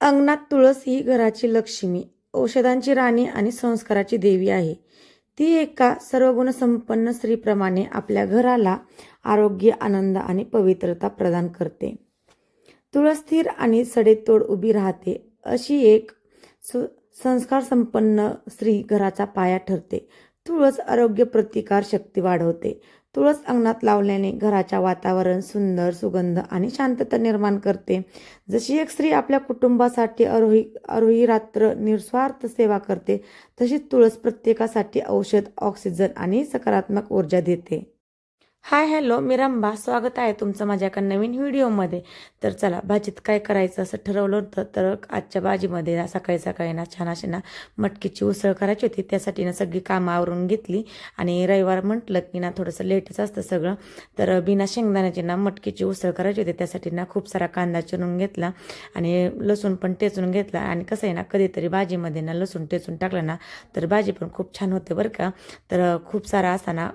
अंगणात तुळस ही घराची लक्ष्मी औषधांची राणी आणि संस्काराची देवी आहे. ती एका सर्वगुणसंपन्न स्त्रीप्रमाणे आपल्या घराला आरोग्य आनंद आणि पवित्रता प्रदान करते. तुळस स्थिर आणि सडेतोड उभी राहते अशी एक सु संस्कार संपन्न स्त्री घराचा पाया ठरते. तुळस आरोग्य प्रतिकार शक्ती वाढवते. तुळस अंगणात लावल्याने घराच्या वातावरण सुंदर सुगंध आणि शांतता निर्माण करते. जशी एक स्त्री आपल्या कुटुंबासाठी अरोही अरोही रात्र निस्वार्थ सेवा करते तशी तुळस प्रत्येकासाठी औषध ऑक्सिजन आणि सकारात्मक ऊर्जा देते. हाय हॅलो मी रंबा स्वागत आहे तुमचं माझ्या एका नवीन व्हिडिओमध्ये. तर चला भाजीत काय करायचं असं ठरवलं होतं तर आजच्या भाजीमध्ये ना सकाळी सकाळी ना छान अशी ना मटकीची उसळ करायची होती. त्यासाठी ना सगळी कामं आवरून घेतली आणि रविवार म्हटलं की ना थोडंसं लेटच असतं सगळं. तर बिना शेंगदाण्याची ना मटकीची उसळ करायची होती. त्यासाठी ना खूप सारा कांदा चिरून घेतला आणि लसूण पण टेचून घेतला. आणि कसं आहे ना कधीतरी भाजीमध्ये ना लसूण टेचून टाकलं ना तर भाजी पण खूप छान होते बरं का. तर खूप सारा असा ना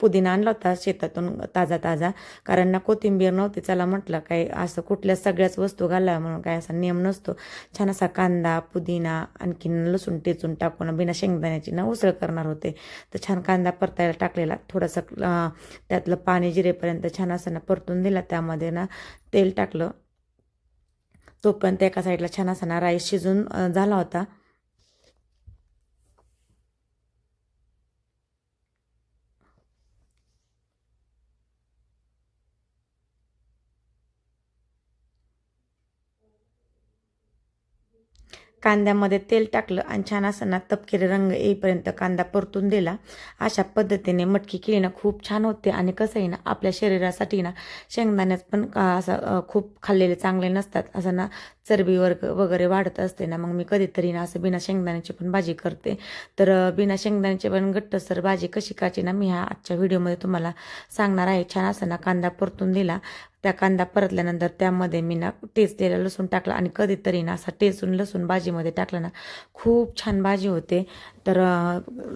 पुदिना आणला होता शेतातून ताजा ताजा. कारण ना कोथिंबीर नव्हती. चला म्हटलं काय असं कुठल्या सगळ्याच वस्तू घाला म्हणून काय असा नियम नसतो. छान असा कांदा पुदिना आणखीन लसूण टेचून टाकून बिना शेंगदाण्याची ना उसळ करणार होते. तर छान कांदा परतायला टाकलेला. थोडंसं त्यातलं पाणी जिरेपर्यंत छान असं ना परतून दिला. त्यामध्ये ना तेल टाकलं. तोपर्यंत एका साईडला छान असा ना राईस शिजून झाला होता. कांद्यामध्ये तेल टाकलं आणि छान असं ना तपकिरी रंग येईपर्यंत कांदा परतून दिला. अशा पद्धतीने मटकी केळी ना खूप छान होते. आणि कसंही ना आपल्या शरीरासाठी ना शेंगदाण्यात पण का असं खूप खाल्लेले चांगले नसतात. असं ना चरबी वर्ग वगैरे वाढत असते ना मग मी कधीतरी ना असं बिना शेंगदाण्याची पण भाजी करते. तर बिना शेंगदाण्याची पण गट्टसर भाजी कशी काची ना मी ह्या आजच्या व्हिडिओमध्ये तुम्हाला सांगणार आहे. छान असं ना कांदा परतून दिला. त्या कांदा परतल्यानंतर त्यामध्ये मी ना टेचलेला लसूण टाकला आणि कधीतरी ना असा टेचून लसूण भाजीमध्ये टाकला ना खूप छान भाजी होते. तर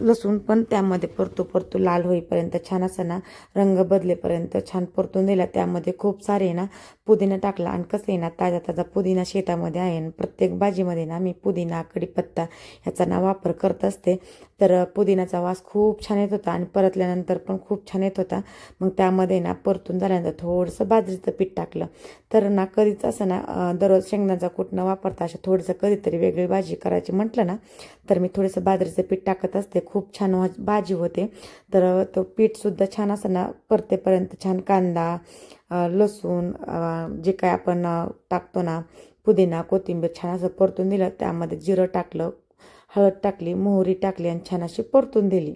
लसूण पण त्यामध्ये परतू परतू लाल होईपर्यंत छान असं ना रंग बदलेपर्यंत छान परतून दिला. त्यामध्ये खूप सारे ना पुदिना टाकला. आणि कसं आहे ना ताजा ताजा पुदिना शेतामध्ये आहे आणि प्रत्येक भाजीमध्ये ना मी पुदिना कढीपत्ता ह्याचा ना वापर करत असते. तर पुदिनाचा वास खूप छान येत होता आणि परतल्यानंतर पण खूप छान येत होता. मग त्यामध्ये ना परतून झाल्यानंतर थोडंसं बाजरीचं पीठ टाकलं. तर ना कधीच असं ना दररोज शेंगदाचा कूट न वापरता असं थोडंसं कधीतरी वेगळी भाजी करायची म्हटलं ना तर मी थोडंसं बाजरीचं पीठ टाकत असते खूप छान भाजी होते. तर तो पीठसुद्धा छान असं ना परतेपर्यंत छान कांदा लसूण जे काय आपण टाकतो ना पुदिना कोथिंबीर छान असं परतून दिलं. त्यामध्ये जिरं टाकलं हळद टाकली मोहरी टाकली आणि छान अशी परतून दिली.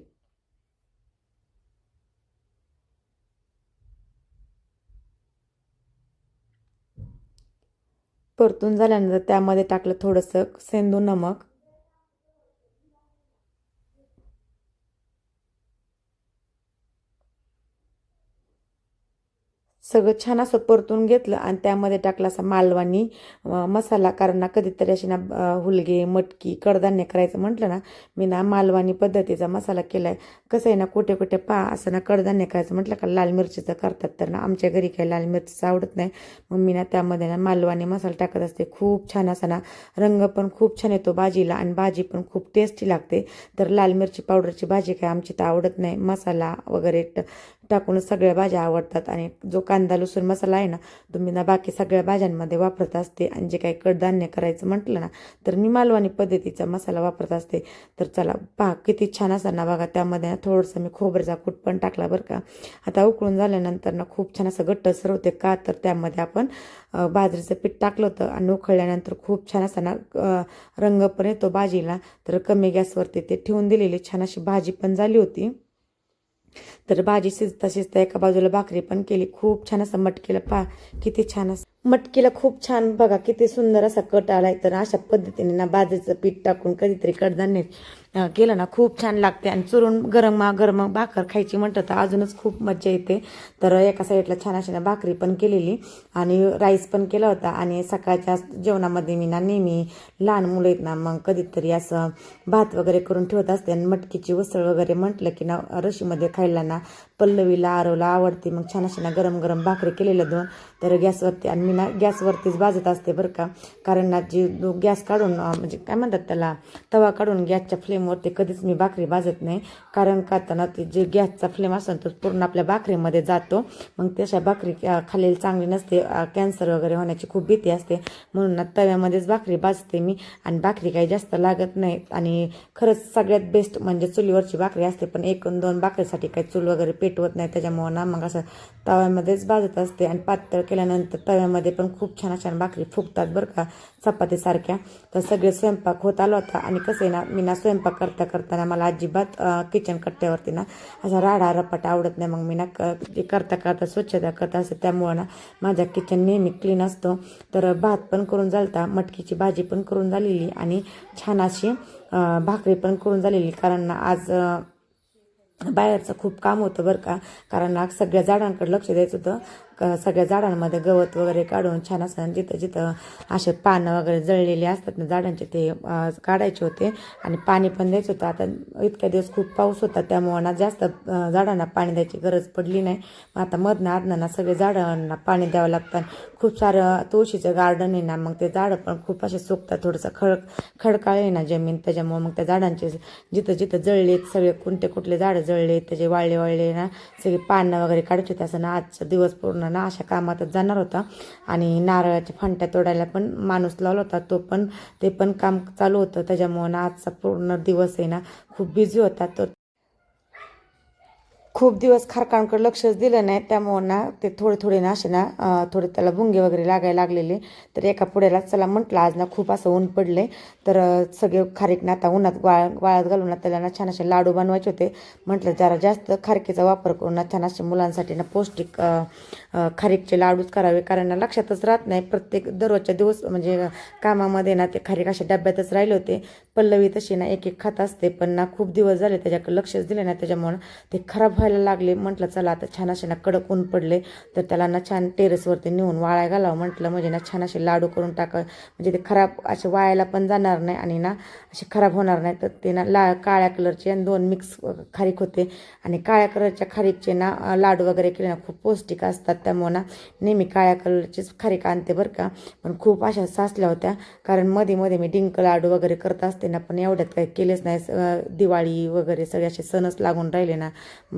परतून झाल्यानंतर त्यामध्ये टाकलं थोडंसं सेंदू नमक. सगळं छान असं परतून घेतलं आणि त्यामध्ये टाकला असा मालवानी मसाला. कारण ना कधीतरी अशी ना हुलगे मटकी कडधान्य करायचं म्हटलं ना मी ना मालवानी पद्धतीचा मसाला केला आहे कसं आहे ना कुठे कुठे पा असं ना कडधान्य करायचं म्हटलं का लाल मिरचीचं करतात तर ना आमच्या घरी काही लाल मिरचीचं आवडत नाही. मग मी ना त्यामध्ये ना मालवानी मसाला टाकत असते. खूप छान असा ना रंग पण खूप छान येतो भाजीला आणि भाजी पण खूप टेस्टी लागते. तर लाल मिरची पावडरची भाजी काय आमची तर आवडत नाही. मसाला वगैरे टाकूनच सगळ्या भाज्या आवडतात. आणि जो कांदा लसूण मसाला आहे ना तो मी ना बाकी सगळ्या भाज्यांमध्ये वापरत असते. आणि जे काही कडधान्य करायचं म्हटलं ना तर मी मालवणी पद्धतीचा मसाला वापरत असते. तर चला पहा किती छान असा ना बघा त्यामध्ये ना थोडंसं मी खोबऱ्याचा कूट पण टाकला बरं का. आता उकळून झाल्यानंतर ना खूप छान असं घट्टसर होते का तर त्यामध्ये आपण बाजरीचं पीठ टाकलं होतं. आणि उकळल्यानंतर खूप छान असा ना रंग पण येतो भाजीला. तर कमी गॅसवरती ते ठेवून दिलेली छान अशी भाजी पण झाली होती. तर भाजी शिजता शिजता एका बाजूला भाकरी पण केली. खूप छान असं मटकीला पा किती छान असं. मटकीला खूप छान बघा किती सुंदर असा कट आलाय. तर अशा पद्धतीने ना बाजरीचं पीठ टाकून कधीतरी कडधान्य केलं ना खूप छान लागते. आणि चुरून गरम गरम भाकर खायची म्हटलं तर अजूनच खूप मज्जा येते. तर एका साईडला छान अशी ना भाकरी पण केलेली आणि राईस पण केला होता. आणि सकाळच्या जेवणामध्ये मी ना नेहमी लहान मुलं आहेत ना मग कधीतरी असं भात वगैरे करून ठेवत असते. आणि मटकीची उसळ वगैरे म्हटलं की ना रशीमध्ये खायला ना पल्लवीला आरवला आवडते. मग छान अशी ना गरम गरम भाकरी केलेलं दोन. तर गॅसवरती आणि मी ना गॅसवरतीच भाजत असते बरं का. कारण ना जी गॅस काढून म्हणजे काय म्हणतात त्याला तवा काढून गॅसच्या फ्लेमवरती कधीच मी भाकरी भाजत नाही. कारण का आता ना ते जे गॅसचा फ्लेम असतो तो पूर्ण आपल्या भाकरीमध्ये जातो. मग तशा भाकरी खालील चांगली नसते. कॅन्सर वगैरे होण्याची खूप भीती असते. म्हणून ना तव्यामध्येच भाकरी भाजते मी. आणि भाकरी काही जास्त लागत नाही. आणि खरंच सगळ्यात बेस्ट म्हणजे चुलीवरची भाकरी असते. पण एक दोन भाकरीसाठी काही चूल वगैरे पेटवत नाही त्याच्यामुळं ना मग असं तव्यामध्येच भाजत असते आणि पातळ केल्यानंतर तव्यामध्ये पण खूप छान छान भाकरी फुगतात बरं का चपातीसारख्या. तर सगळे स्वयंपाक होत आला होता आणि कसं आहे ना मी ना स्वयंपाक करता करताना मला अजिबात किचन कट्ट्यावरती ना असा राडा रपाट आवडत नाही. मग मी ना क जे करता करता स्वच्छता करता असते त्यामुळं ना माझा किचन नेहमी क्लीन असतो. तर भात पण करून झालता मटकीची भाजी पण करून झालेली आणि छान अशी भाकरी पण करून झालेली. कारण ना आज बाहेरचं खूप काम होतं बरं का. कारण सगळ्या झाडांकडे लक्ष द्यायचं होतं. क- सगळ्या झाडांमध्ये गवत वगैरे काढून छान असं जिथं जिथं असे पानं वगैरे जळलेले असतात ना झाडांचे ते काढायचे होते. आणि पाणी पण द्यायचं होतं. आता इतक्या दिवस खूप पाऊस होता. त्यामुळं ना जास्त झाडांना पाणी द्यायची गरज पडली नाही. मग आता मधनं आधनं ना सगळे झाडांना पाणी द्यावं लागतं. खूप सारं तुळशीचं गार्डन आहे ना मग ते झाडं पण खूप असे सुकतात. थोडंसं खड खडकाळ आहे ना जमीन त्याच्यामुळं मग त्या झाडांचे जिथं जिथं जळलेत सगळे कोणते कुठले झाडं जळले त्याचे वाळले वाळले ना सगळे पानं वगैरे काढायचे होते. असं ना आजचा दिवस पूर्ण ना अशा कामातच जाणार होता. आणि नारळाच्या फांट्या तोडायला पण माणूस लावला होता. तो पण ते पण काम चालू होतं. त्याच्यामुळं ना आजचा पूर्ण दिवस आहे ना खूप बिझी होता. तो खूप दिवस खारकांकडे लक्षच दिलं नाही. त्यामुळं ना ते थोडे थोडे ना असे ना थोडे त्याला भुंगे वगैरे लागायला लागलेले. तर एका पुढ्याला चला म्हटलं आज ना खूप असं ऊन पडले तर सगळे खारीक ना आता उन्हात वाळ वाळत घालून ना त्याला ना छान असे लाडू बनवायचे होते. म्हटलं जरा जास्त खारकीचा वापर करून ना छान असे मुलांसाठी ना पौष्टिक खारीकचे लाडूच करावे. कारण ना लक्षातच राहत नाही. प्रत्येक दररोजच्या दिवस म्हणजे कामामध्ये ना ते खारीक असे डब्यातच राहिले होते. पल्लवी तशी ना एक एक खात असते. पण ना खूप दिवस झाले त्याच्याकडे लक्षच दिले नाही. त्याच्यामुळं ते खराब व्हायला लागले. म्हटलं चला आता छान असे ना कडक ऊन पडले तर त्याला ना छान टेरेसवरती नेऊन वाळाय घालावं. म्हटलं म्हणजे ना छान असे लाडू करून टाका म्हणजे ते खराब असे वाळायला पण जाणार नाही आणि ना असे खराब होणार नाही. तर ते ना ला काळ्या कलरचे आणि दोन मिक्स खारीक होते. आणि काळ्या कलरच्या खारीकचे ना लाडू वगैरे केले ना खूप पौष्टिक असतात. त्यामुळं ना नेहमी काळ्या कलरचीच खारीक आणते बरं का. पण खूप अशा साचल्या होत्या. कारण मध्ये मध्ये मी डिंक लाडू वगैरे करत असते ना पण एवढ्यात काही केलेच नाही. दिवाळी वगैरे सगळे असे सणच लागून राहिले ना.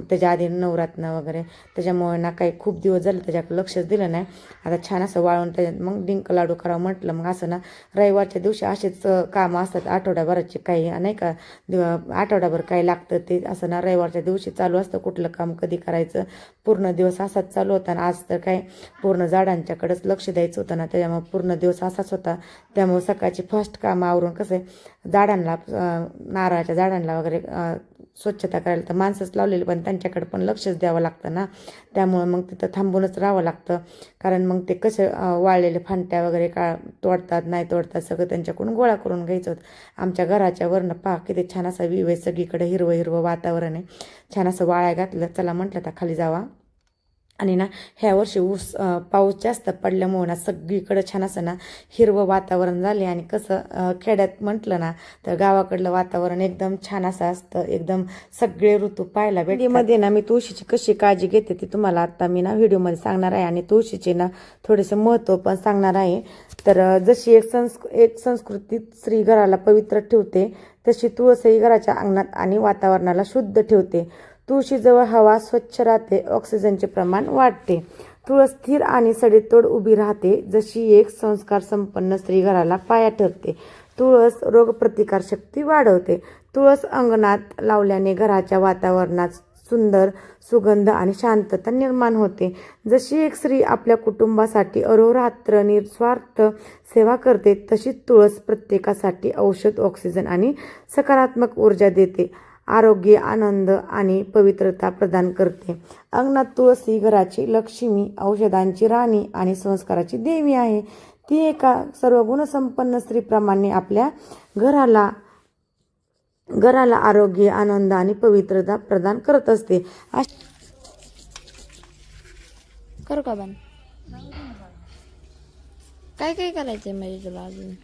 त्याच्या आधी नवरात्र वगैरे. त्याच्यामुळे ना काही खूप दिवस झाले त्याच्याकडे लक्षच दिलं नाही. आता छान असं वाळून त्याच्यात मग डिंक लाडू करावं म्हटलं. मग असं ना रविवारच्या दिवशी असेच कामं असतात. आठवड्याभराचे काही नाही का दिव- आठवड्याभर काय लागतं ते असं ना रविवारच्या दिवशी चालू असतं. कुठलं काम कधी करायचं पूर्ण दिवस असाच चालू होता. आणि आज तर काय पूर्ण झाडांच्याकडंच लक्ष द्यायचं होतं ना. त्याच्यामुळे पूर्ण दिवस असाच होता. त्यामुळे सकाळची फर्स्ट काम आवरून कसं आहे झाडांना नारळाच्या झाडांना वगैरे स्वच्छता करायला. तर माणसंच लावलेली पण त्यांच्याकडे पण लक्षच द्यावं लागतं ना. त्यामुळं मग तिथं थांबूनच राहावं लागतं. कारण मग ते कसं वाळलेले फांट्या वगैरे का तोडतात नाही तोडतात सगळं त्यांच्याकडून गोळा करून घ्यायचं होतं. आमच्या घराच्या वरनं पहा किती छान असा व्ह्यू आहे सगळीकडे हिरवं हिरवं वातावरण आहे. छान असं वाळ्या घातलं चला म्हटलं तर खाली जावा. आणि ना ह्या वर्षी ऊस पाऊस जास्त पडल्यामुळं ना सगळीकडं छान असं ना हिरवं वातावरण झाले आणि कसं खेड्यात म्हटलं ना तर गावाकडलं वातावरण एकदम छान असं असतं एकदम सगळे ऋतू पाहायला भेटमध्ये ना मी तुळशीची कशी काळजी घेते ती तुम्हाला आता मी ना व्हिडिओमध्ये सांगणार आहे आणि तुळशीचे ना थोडेसे महत्त्व पण सांगणार आहे. तर जशी एक संस्क एक संस्कृती स्त्री घराला पवित्र ठेवते तशी तुळसही घराच्या अंगणात आणि वातावरणाला शुद्ध ठेवते. तुळशीजवळ हवा स्वच्छ राहते ऑक्सिजनचे प्रमाण वाढते. तुळस स्थिर आणि सडेतोड उभी राहते जशी एक संस्कार संपन्न स्त्री घराला पाया ठरते. तुळस रोगप्रतिकार शक्ती वाढवते. तुळस अंगणात लावल्याने घराच्या वातावरणात सुंदर सुगंध आणि शांतता निर्माण होते. जशी एक स्त्री आपल्या कुटुंबासाठी अहोरात्र निस्वार्थ सेवा करते तशी तुळस प्रत्येकासाठी औषध ऑक्सिजन आणि सकारात्मक ऊर्जा देते. आरोग्य आनंद आणि पवित्रता प्रदान करते. अंगणात तुळसी घराची लक्ष्मी औषधांची राणी आणि संस्काराची देवी आहे. ती एका सर्व गुणसंपन्न स्त्रीप्रमाणे आपल्या घराला घराला आरोग्य आनंद आणि पवित्रता प्रदान करत असते. करू का बन काय काय करायचंय म्हणजे तुला अजून?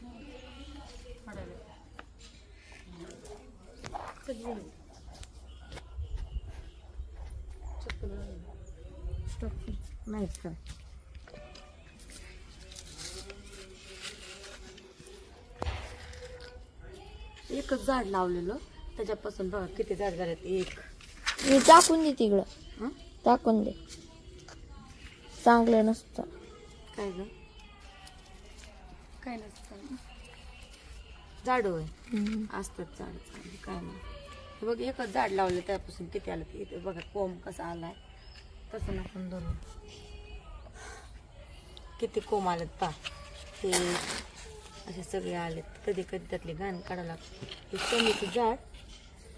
नाहीच काय एकच झाड लावलेलं. त्याच्यापासून बघा किती झाड झालेत. एक. मी टाकून दे तिकडं. हं? टाकून दे. चांगलं नसतं. काय ग? काय नसतं झाड होय? असतात झाड चांगली. काय नाही. हे बघ एकच झाड लावलं त्यापासून किती आलं ते. इथे बघा कोंब कसा आलाय. तसं आपण धरून किती कोंब आलेत पा हे असे सगळे आलेत. कधी कधी त्यातले घाण काढायला लागते. हे कमीचं झाड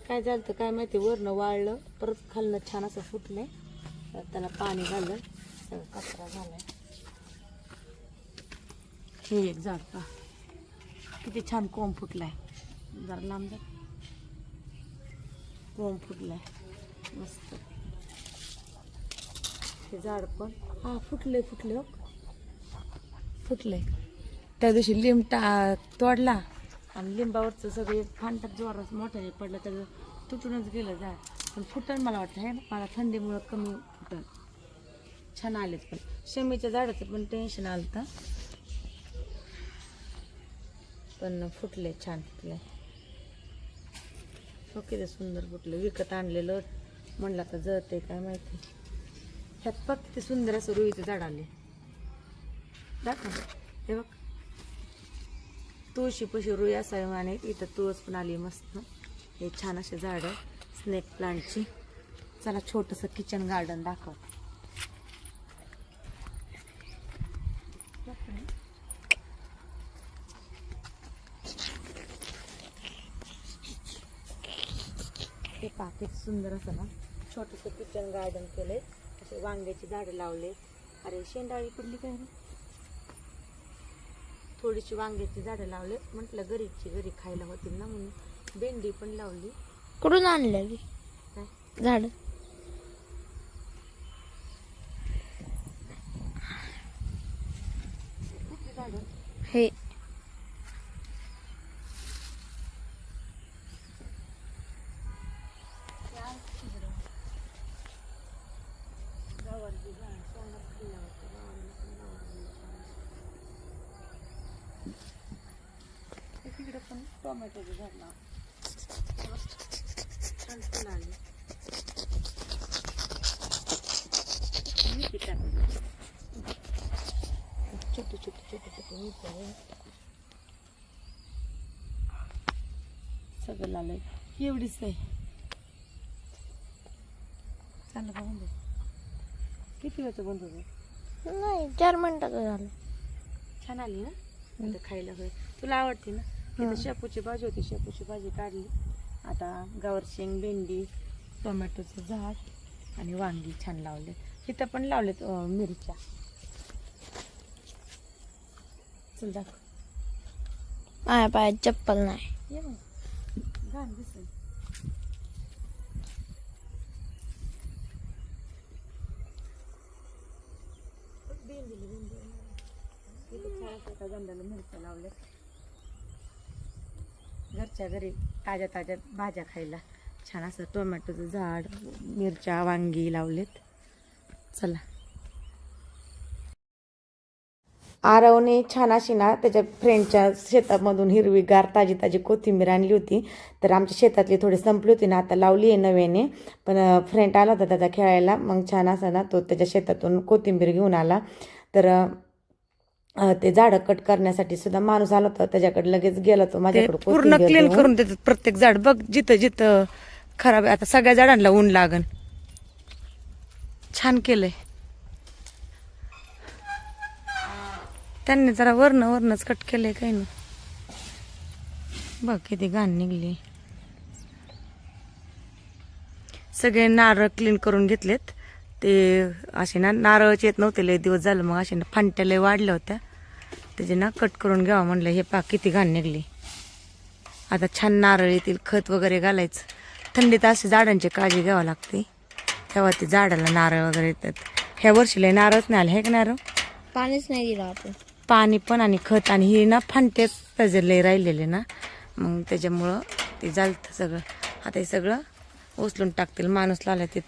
काय झालं तर काय माहिती वरनं वाळलं परत खालनं छान असं फुटलंय. त्याला पाणी घाललं सगळं कचरा झालाय. हे एक झाड पा किती छान कोंब फुटलाय. जरा लांब जा. कोंब फुटलाय. मस्त. हे झाड पण. हा फुटलंय फुटले हो. फुटले त्या दिवशी लिंब टा तोडला. आणि लिंबावरचं सगळे फांटात जोरात मोठ्याने पडलं त्याचं तुटूनच गेलं झाड. पण फुटन मला वाटतं आहे ना मला थंडीमुळं कमी फुटन. छान आलेत पण. शमीच्या झाडाचं पण टेन्शन आलं तर पण फुटले छान फुटले ओके किती सुंदर फुटलं. विकत आणलेलं. म्हणलं आता जळते काय माहिती. ह्यात बघ किती सुंदर असं रुईचं झाड आले. दाखव. हे बघ. तुळशी पशी रुई असावी आणि इथं तुळस पण आली मस्त. हे छान असे झाड स्नेक प्लांटची चला छोटंसं किचन गार्डन दाखव. हे पाकिट सुंदर असं ना. छोटंसं किचन गार्डन केलंय. असे वांग्याची झाडं लावले. अरे शेंडाळी पडली काय थोडीशी वांग्याची झाडं लावले. म्हटलं गरीबची घरी खायला होती ना म्हणून. भेंडी पण लावली. कुठून आणलेली काय? झाड कुठली झाडं हे गावाची झाड सोनं खाल्लं होतं गावाला पण लावलेलं छान. तिकडे पण टोमॅटोचं झाड लाव छान फुलं आली मेथी टाकली. छोटे छोटे छोटे छोटे मेथी आहे सगळं लावलंय एवढीच आहे. चांगलं का बंद किती वेळचं बंद होतं नाही चार मिनिटाचं झालं. छान आली ना? आता खायला होय. तुला आवडते ना? तिथं शेपूची भाजी होती. शेपूची भाजी काढली. आता गावर शेंग भेंडी टोमॅटोचं झाड आणि वांगी छान लावले. इथं पण लावलेत अं, मिरच्या. चल दाखव. माझ्या पायात चप्पल नाही. ये मग. घाण दिसेल लावल्या घरच्या घरी ताज्या ताज्या भाज्या खायला छान असं टोमॅटोचं झाड मिरच्या वांगी लावलेत चला आरवने छान अशी ना त्याच्या फ्रेंडच्या शेतामधून हिरवीगार ताजी ताजी कोथिंबीर आणली होती. तर आमच्या शेतातली थोडी संपली होती ना आता लावली आहे नव्याने. पण फ्रेंड आला होता त्याचा खेळायला. मग छान असा ना तो त्याच्या शेतातून कोथिंबीर घेऊन आला. तर ते झाडं कट करण्यासाठी सुद्धा माणूस आला होता. त्याच्याकडे लगेच गेला तो. माझ्याकडे पूर्ण क्लीन करून देतात प्रत्येक झाड. बघ जिथं जिथं खराब आहे आता सगळ्या झाडांना ऊन लागन. छान केलंय. त्यांनी जरा वरण वरणच कट केलंय काही ना बघ किती घाण निघली. सगळे नारळ क्लीन करून घेतलेत. ते असे ना नारळच येत नव्हते लय दिवस झालं. मग असे ना फांट्या लय वाढल्या होत्या. त्याचे ना कट करून घ्यावं म्हणलं. हे पा किती घाण निघली. आता छान नारळ येतील खत वगैरे घालायचं. थंडीत असे झाडांची काळजी घ्यावी लागते. तेव्हा ते झाडाला नारळ वगैरे येतात. ह्या वर्षीला नारळच नाही आले हे का नारळ? पाणीच नाही दिलं आपण. पाणी पण आणि खत आणि हे ना फांटेच त्याचे लय राहिलेले ना. मग त्याच्यामुळं ते जालतं सगळं. आता हे सगळं उचलून टाकतील. माणूस लावला ते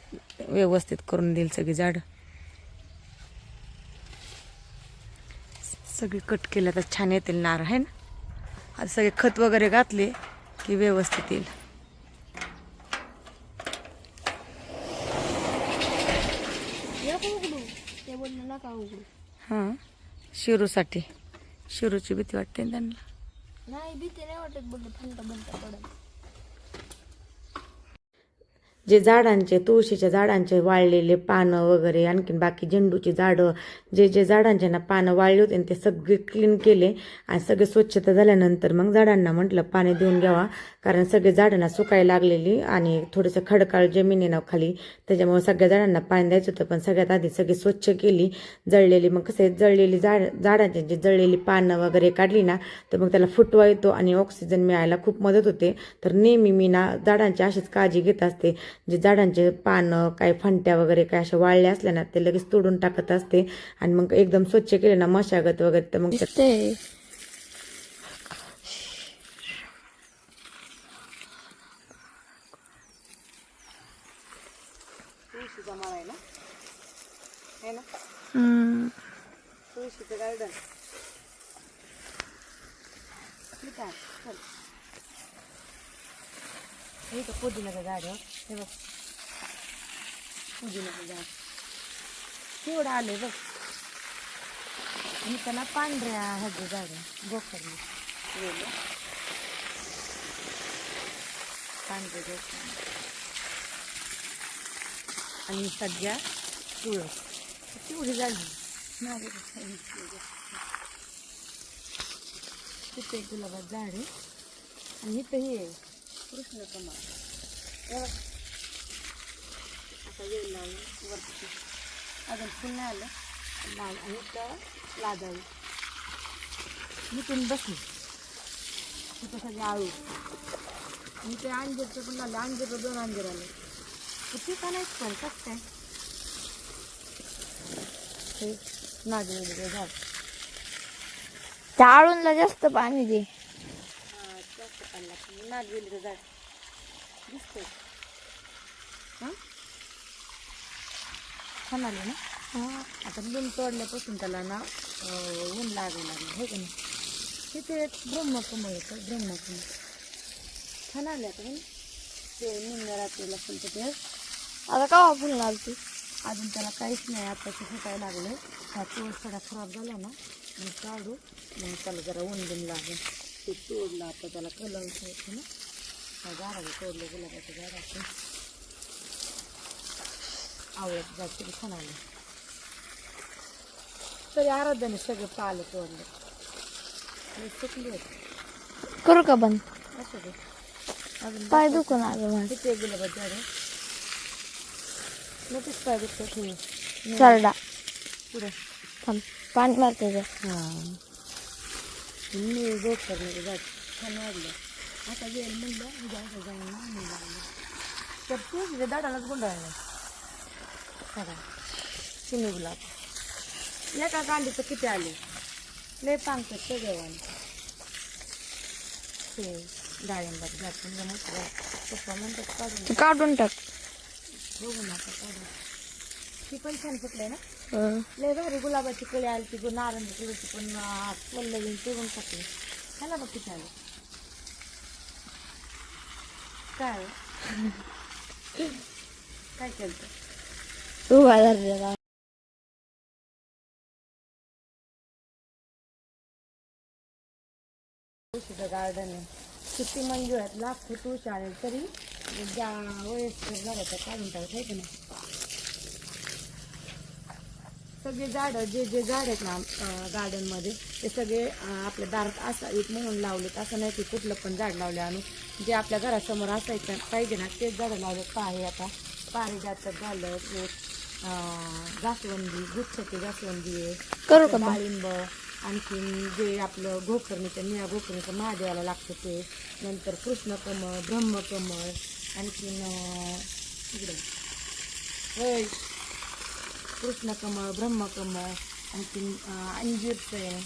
व्यवस्थित करून देईल सगळी झाड. सगळी कट केल्या तर छान येतील नार आहे ना? आता सगळे खत वगैरे घातले की व्यवस्थित येईल. हां. शिरूसाठी. शिरूची भीती वाटते ना त्यांना. नाही भीती नाही वाटत बंद पडत जे झाडांचे तुळशीच्या झाडांचे वाळलेले पानं वगैरे आणखीन बाकी झेंडूची झाडं जे जे झाडांचे ना पानं वाळले होते ते सगळे क्लीन केले आणि सगळे स्वच्छता झाल्यानंतर मग झाडांना म्हटलं पाणी देऊन घ्यावा. कारण सगळे झाडांना सुकायला लागलेली आणि थोडंसं खडकाळ जमीन आहे ना खाली. त्याच्यामुळे सगळ्या झाडांना पाणी द्यायचं होतं पण सगळ्यात आधी सगळी स्वच्छ केली जळलेली. मग कसं आहे, जळलेली झाड झाडांची जी जळलेली पानं वगैरे काढली ना तर मग त्याला फुटवा येतो आणि ऑक्सिजन मिळायला खूप मदत होते. तर नेहमी मी ना झाडांची अशीच काळजी घेत असते. जे झाडांचे पानं काय फंट्या वगैरे काय अशा वाळल्या असल्या ना ते लगेच तोडून टाकत असते. आणि मग एकदम स्वच्छ केले ना मशागत वगैरे तर मग ते- ते तुळशीचा माळ आहे ना आहे ना हम्म. तुळशीचं गार्डन ठीक आहे चल हे तर पुदिन्याचं झाड हे बघ पुदिन्याचं झाड केवढं आले बघ आणि त्याला पांढऱ्या ह्याचं झाड आहे गोखरली पांढरे गोखर आणि सध्या तुळस केवढी झाली माझी तिथे एक गुलाबात झाड आहे आणि इथं हे आहे, कृष्ण कमळ आता वेल लावली वरती अजून पुन्हा आलं लाल आणि इथं मी इथून बसली तिथं सगळे आळू आणि ते अंजीरचं पण आलं अंजीरचं दोन अंजीर आले. किती का नाही पण कसं काय हे नागवेलीचं झाड. त्या आळूनला जास्त पाणी दे. जास्त पाणी लागतं. नागवेलीचं झाड. दिसतंय. हां? छान आले ना आता लिंब तोडल्यापासून त्याला ना ऊन लागायला लागलं हे का नाही? तिथे एक ब्रह्मकमळ येतं ब्रह्मकमळ छान आले आता. ते निम्म्या रात्रीला फुलतं ते. आता का फुल लागते अजून त्याला काहीच नाही आता ते फुटायला लागले. हा तुळस थोडा खराब झाला ना मग काढू. मग त्याला जरा बिन लागेल ते तोडलं आता त्याला कलर ठेवतो ना. हा झाडाला तोडलं गुलाबाच्या झाडाचं आवडत जात तरी छान आलं. तरी आराध्याने सगळे पालं तोडले. होते. करू का बंद? असं ते अजून पाय दुखून आलं किती गुलाबाचे झाड? पाय दुखतं ठेवू चरडा पुढे थांब पाणी मारते हां मी जात छान आता वेळ म्हणलं जाऊन लागलं तर तू चिनी गुलाब एका कांडीचं किती आले लय पांगतात सगळं ते डाळिंबात जमत तू काढून टाक बघू ना आता काढून ती पण छान फुटलंय ना. हं. लय भारी गुलाबाची कळी आली ती गु- नारंगी कळीची पण पल्लवी तोडून टाकली ह्याला बघ किती आलं. काय काय केलं धरलेला तुळशीचं गार्डन आहे. किती मंजू आहेत? लाखो तुळशी आले तरी. ज्या वयस्कर झालं तर काढून टाकत आहे की नाही सगळे झाडं जे जे झाड आहेत ना गार्डनमध्ये ते सगळे आपल्या दारात असावीत म्हणून लावलेत. असं नाही की कुठलं पण झाड लावले आणि जे आपल्या घरासमोर असायचं पाहिजे ना तेच झाडं लावलेत आहे आता पारिजातक झालं जास्वंदी गुच्छाची जास्वंदी आहे. डाळिंब आणखीन जे आपलं गोकर्णीचं निळ्या गोकर्णीचं महादेवाला लागतं ते. नंतर कृष्णकमळ ब्रह्मकमळ आणखीन अं, इकडे. होय. कृष्णकमळ ब्रह्मकमळ आणखीन अंजीरचं आहे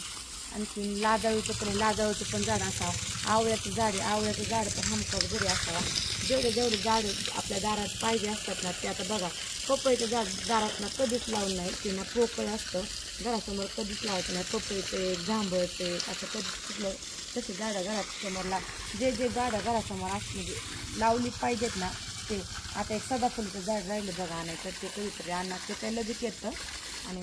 आणखीन लाजाळूचं पण आहे पण झाड असावं. आवळ्याचं झाड आहे आवळ्याचं झाड पण हमखास घरी असावं. जेवढे जेवढे झाड आपल्या दारात पाहिजे असतात ना ते आता बघा. पपईचं झाड दारात ना कधीच लावून नाही ते ना पोकळ असतं. घरासमोर कधीच लावत नाही. पपईचे जांभळचे असं कधीच कुठलं तसे झाडं घरासमोर ला जे जे झाडं घरासमोर अस म्हणजे लावली पाहिजेत ना ते. आता एक सदाफुलीचं झाड राहिलं बघा आणायचं ते कधीतरी आणा. ते काही लगेच येतं. आणि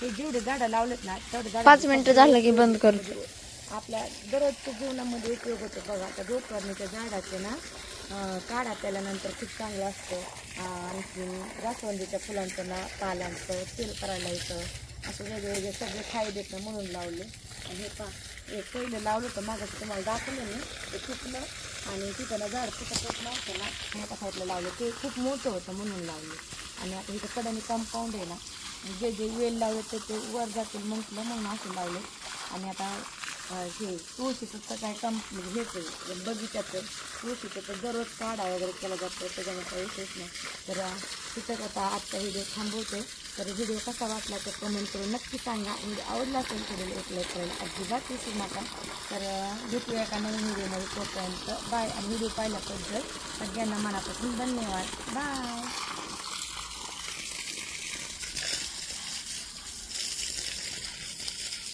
ते जेवढे झाडं लावलेत ना तेवढे झाडं पाच मिनिटं झालं की बंद करतो. आपल्या दररोजच्या जीवनामध्ये उपयोग होतो बघा. आता गोकर्णीच्या झाडाचे ना काढा त्याल्यानंतर खूप चांगलं असतं. आणखी जास्वंदीच्या फुलांचं ना पालांचं तेल करायला येतं. असं वेगवेगळे सगळे फायदे ना म्हणून लावले. आणि हे पा एक पहिलं लावलं होतं मागं तुम्हाला दाखवलं मी. ते फुटलं आणि तिथं ना झाड फुटत होत नव्हतं ना मोठ्या साईडला लावलं. ते खूप मोठं होतं म्हणून लावलं. आणि आता इथं कडाने कंपाऊंड आहे ना जे जे वेल लावले ते ते वर जातील म्हटलं म्हणून असं लावले. आणि आता हे तुळशीचं तर काय कम म्हणजे हेच आहे, बगीचाचं तुळशीचं तर दररोज काढा वगैरे केला जातो त्याच्यामुळे काही विशेष नाही. तर तिथं आता आजचा व्हिडिओ थांबवते. तर व्हिडिओ कसा वाटला तर कमेंट करून नक्की सांगा. व्हिडिओ आवडला असेल व्हिडिओ एक लाईक करायला अजिबात विसरू नका. तर भेटूया एका नवीन व्हिडिओमध्ये तोपर्यंत. बाय आणि व्हिडिओ पाहिल्याबद्दल सगळ्यांना मनापासून धन्यवाद. बाय